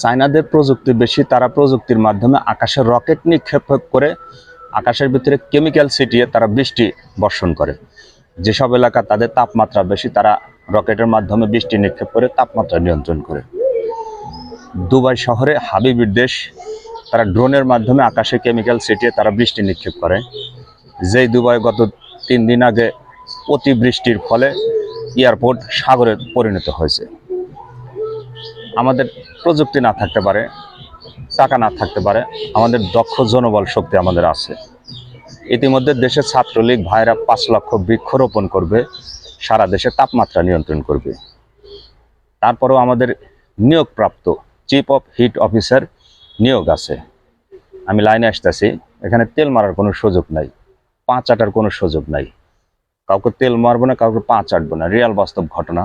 চায়নাদের প্রযুক্তি বেশি, তারা প্রযুক্তির মাধ্যমে আকাশে রকেট নিক্ষেপ করে আকাশের ভিতরে কেমিক্যাল ছিটিয়ে তারা বৃষ্টি বর্ষণ করে। যেসব এলাকা তাদের তাপমাত্রা বেশি, তারা রকেটের মাধ্যমে বৃষ্টি নিক্ষেপ করে তাপমাত্রা নিয়ন্ত্রণ করে। দুবাই শহরে হাবিবির দেশ, তারা ড্রোনের মাধ্যমে আকাশে কেমিক্যাল ছিটিয়ে তারা বৃষ্টি নিক্ষেপ করে। যেই দুবাই গত তিন দিন আগে অতিবৃষ্টির ফলে এয়ারপোর্ট সাগরে পরিণত হয়েছে। আমাদের প্রযুক্তি না থাকতে পারে, টাকা না থাকতে পারে, আমাদের দক্ষ জনবল শক্তি আমাদের আছে। ইতিমধ্যে দেশের ছাত্রলীগ ভাইরা পাঁচ লক্ষ বৃক্ষরোপণ করবে, সারা দেশে তাপমাত্রা নিয়ন্ত্রণ করবে। তারপরেও আমাদের নিয়োগপ্রাপ্ত চিফ অফ হিট অফিসার নিয়োগ আছে। আমি লাইনে আসতেছি, এখানে তেল মারার কোনো সুযোগ নাই পা চাটার কোনো সুযোগ নাই। কাউকে তেল মারবো না, কাউকে পা চাটবো না, রিয়াল বাস্তব ঘটনা।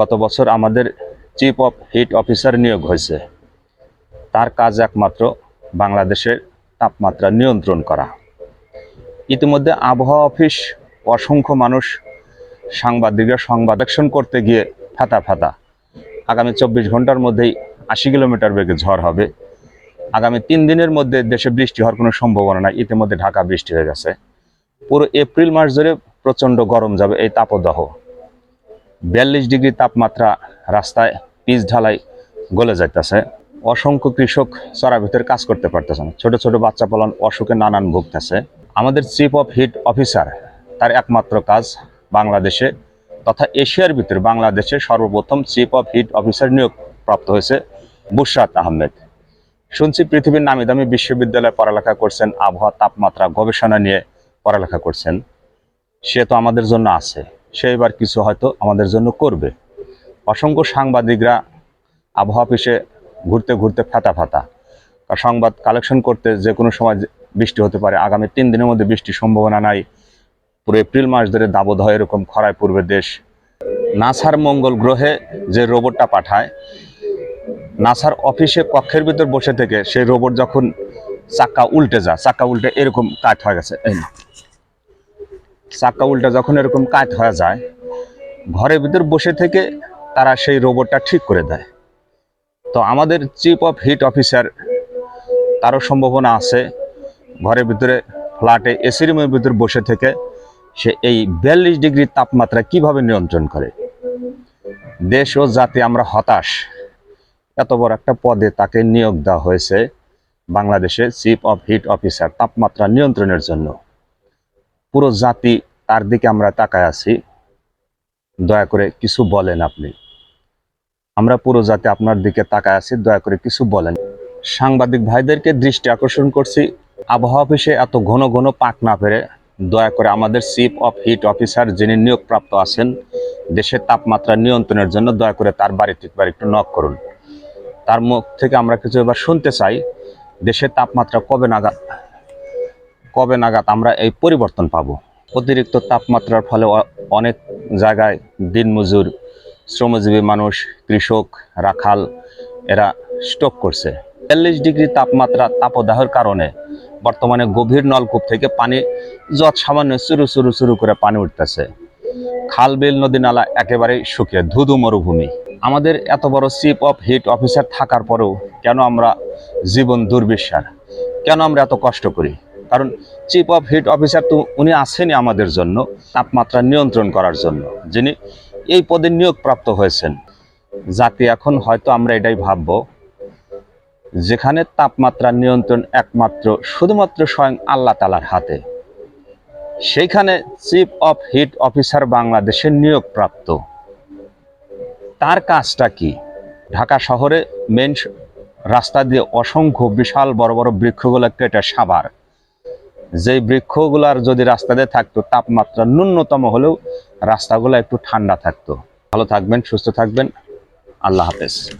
গত বছর আমাদের চিফ অফ হিট অফিসার নিয়োগ হয়েছে। তার কাজ একমাত্র বাংলাদেশের তাপমাত্রা নিয়ন্ত্রণ করা। ইতিমধ্যে আবহাওয়া অফিস অসংখ্য মানুষ সাংবাদিকরা সংবাদ সংবাদক্ষণ করতে গিয়ে ফাতা ফাতা আগামী চব্বিশ ঘণ্টার মধ্যেই আশি কিলোমিটার বেগে ঝড় হবে। আগামী তিন দিনের মধ্যে দেশে বৃষ্টি হওয়ার কোনো সম্ভাবনা নাই। ইতিমধ্যে ঢাকা বৃষ্টি হয়ে গেছে। পুরো এপ্রিল মাস ধরে প্রচণ্ড গরম যাবে এই তাপদাহ। বিয়াল্লিশ ডিগ্রি তাপমাত্রা রাস্তায় পিচ ঢালাই গলে যাইতেছে। অসংখ্য কৃষক চড়া ভিতরে কাজ করতে পারতেছে না। ছোট ছোট বাচ্চা পালন অসুখে নানান ভুগতেছে। আমাদের চিফ অফ হিট অফিসার তার একমাত্র কাজ বাংলাদেশে তথা এশিয়ার ভিতরে বাংলাদেশে সর্বপ্রথম চিফ অফ হিট অফিসার নিয়োগ প্রাপ্ত হয়েছে বুশরাত আহমেদ শুনছি পৃথিবীর নামি দামি বিশ্ববিদ্যালয়ে পড়ালেখা করছেন, আবহাওয়া তাপমাত্রা গবেষণা নিয়ে পড়ালেখা করছেন। সে তো আমাদের জন্য আছে। সে এবার কিছু হয়তো আমাদের জন্য করবে। অসংখ্য সাংবাদিকরা আবহাওয়া অফিসে ঘুরতে ঘুরতে ফাতা ফাতা সংবাদ কালেকশন করতে যে কোনো সময় বৃষ্টি হতে পারে, আগামী তিন দিনের মধ্যে বৃষ্টির সম্ভাবনা নাই। পুরো এপ্রিল মাস ধরে দাবদাহ এরকম খরায় পূর্বে দেশ। নাসার মঙ্গল গ্রহে যে রোবটটা পাঠায়, নাসার অফিসে কক্ষের ভিতর বসে থেকে সেই রোবট যখন চাক্কা উল্টে যায়, চাক্কা উল্টে এরকম কাট হয়ে গেছে, এই। চাক্কা উল্টে যখন এরকম কাট হয়ে যায়, ঘরের ভিতর বসে থেকে তারা সেই রোবটটা ঠিক করে দেয়। তো আমাদের চিফ অফ হিট অফিসার তারও সম্ভাবনা আছে। ঘরের ভিতরে, ফ্ল্যাটে এসি রুমের ভিতরে বসে থেকে সে এই বিয়াল্লিশ ডিগ্রি তাপমাত্রা কীভাবে নিয়ন্ত্রণ করে? দেশ ও জাতি আমরা হতাশ। এত বড় একটা পদে তাকে নিয়োগ দেওয়া হয়েছে বাংলাদেশে চিফ অফ হিট অফিসার তাপমাত্রা নিয়ন্ত্রণের জন্য। পুরো জাতি তার দিকে আমরা তাকায় আছি। দয়া করে কিছু বলেন আপনি। আমরা পুরো জাতি আপনার দিকে তাকায় আছি, দয়া করে কিছু বলেন। সাংবাদিক ভাইদেরকে দৃষ্টি আকর্ষণ করছি। আবহাওয়া অফিসে এত ঘন ঘন পাক না পেরে, দয়া করে আমাদের চিফ অফ হিট অফিসার যিনি নিয়োগপ্রাপ্ত আছেন, দেশের তাপমাত্রা নিয়ন্ত্রণের জন্য দয়া করে তার বাড়িতে একবার একটু নক করুন। তার মুখ থেকে আমরা কিছু এবার শুনতে চাই, দেশের তাপমাত্রা কবে নাগাদ কবে নাগাদ আমরা এই পরিবর্তন পাবো? অতিরিক্ত তাপমাত্রার ফলে অনেক জায়গায় দিনমজুর শ্রমজীবী মানুষ, কৃষক, রাখাল, এরা স্টক করছে। বিয়াল্লিশ ডিগ্রি তাপমাত্রা তাপদাহের কারণে বর্তমানে গভীর নলকূপ থেকে পানি যত সামান্য চুরু চুরু চুরু করে পানি উঠতেছে। খাল, বিল, নদী, নালা একেবারেই শুকিয়ে ধুধু মরুভূমি। আমাদের এত বড় চিফ অফ হিট অফিসার থাকার পরেও কেন আমরা জীবন দুর্বিশ্বার কেন আমরা এত কষ্ট করি? কারণ চিফ অফ হিট অফিসার তো উনি আছেনই আমাদের জন্য, তাপমাত্রা নিয়ন্ত্রণ করার জন্য, যিনি এই পদে নিয়োগপ্রাপ্ত হয়েছেন। জাতি এখন হয়তো আমরা এটাই ভাববো, যেখানে তাপমাত্রা নিয়ন্ত্রণ একমাত্র, শুধুমাত্র স্বয়ং আল্লাহ তালার হাতে। সেইখানে চিফ অফ হিট অফিসার বাংলাদেশের নিয়োগপ্রাপ্ত তার কাজটা কি? ঢাকা শহরে মেন রাস্তা দিয়ে অসংখ্য বিশাল বড় বড় বৃক্ষগুলো কেটে সাবার। যেই বৃক্ষগুলার যদি রাস্তা দিয়ে থাকতো, তাপমাত্রা ন্যূনতম হলেও রাস্তাগুলো একটু ঠান্ডা থাকতো। ভালো থাকবেন সুস্থ থাকবেন। আল্লাহ হাফেজ।